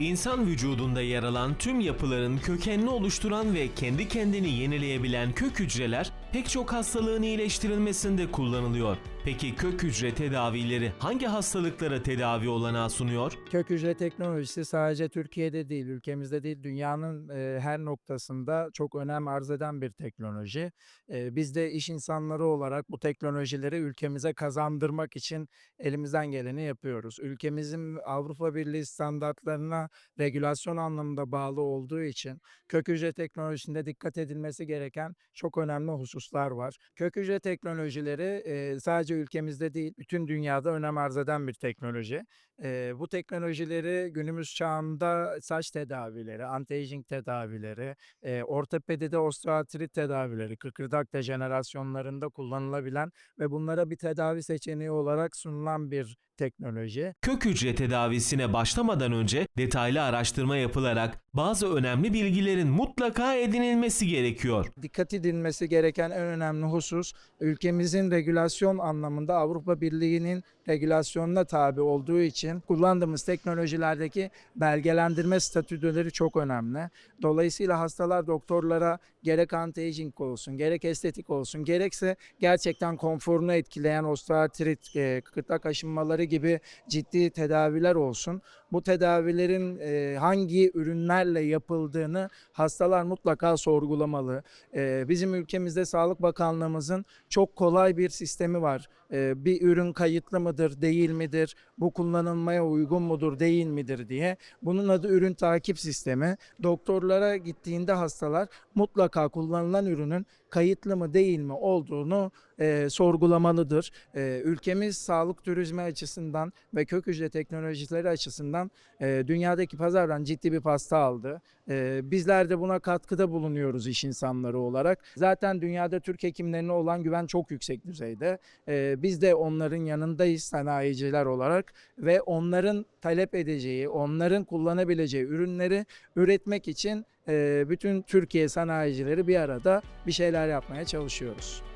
İnsan vücudunda yer alan tüm yapıların kökenini oluşturan ve kendi kendini yenileyebilen kök hücreler pek çok hastalığın iyileştirilmesinde kullanılıyor. Peki kök hücre tedavileri hangi hastalıklara tedavi olanağı sunuyor? Kök hücre teknolojisi sadece Türkiye'de değil, ülkemizde değil, dünyanın e, her noktasında çok önem arz eden bir teknoloji. E, biz de iş insanları olarak bu teknolojileri ülkemize kazandırmak için elimizden geleni yapıyoruz. Ülkemizin Avrupa Birliği standartlarına regülasyon anlamında bağlı olduğu için kök hücre teknolojisinde dikkat edilmesi gereken çok önemli hususlar var. Kök hücre teknolojileri e, sadece ülkemizde değil, bütün dünyada önem arz eden bir teknoloji. Eee, bu teknolojileri günümüz çağında saç tedavileri, anti-aging tedavileri, eee, ortopedide osteoartrit tedavileri, kıkırdak dejenerasyonlarında kullanılabilen ve bunlara bir tedavi seçeneği olarak sunulan bir teknoloji. Kök hücre tedavisine başlamadan önce detaylı araştırma yapılarak bazı önemli bilgilerin mutlaka edinilmesi gerekiyor. Dikkat edilmesi gereken en önemli husus ülkemizin regülasyon anlamında Avrupa Birliği'nin regülasyonuna tabi olduğu için kullandığımız teknolojilerdeki belgelendirme statüleri çok önemli. Dolayısıyla hastalar doktorlara gerek anti-aging olsun, gerek estetik olsun, gerekse gerçekten konforunu etkileyen osteoartrit, e, kıkırdak aşınmaları gibi ciddi tedaviler olsun. Bu tedavilerin e, hangi ürünlerle yapıldığını hastalar mutlaka sorgulamalı. E, bizim ülkemizde Sağlık Bakanlığımızın çok kolay bir sistemi var. E, bir ürün kayıtlı mıdır, değil midir? Bu kullanılmaya uygun mudur, değil midir diye. Bunun adı ürün takip sistemi. Doktorlara gittiğinde hastalar mutlaka kullanılan ürünün kayıtlı mı değil mi olduğunu e, sorgulamalıdır. E, ülkemiz sağlık turizmi açısından ve kök hücre teknolojileri açısından e, dünyadaki pazardan ciddi bir pasta aldı. E, bizler de buna katkıda bulunuyoruz iş insanları olarak. Zaten dünyada Türk hekimlerine olan güven çok yüksek düzeyde. E, biz de onların yanındayız sanayiciler olarak ve onların talep edeceği, onların kullanabileceği ürünleri üretmek için e, bütün Türkiye sanayicileri bir arada bir şeyler yapmaya çalışıyoruz.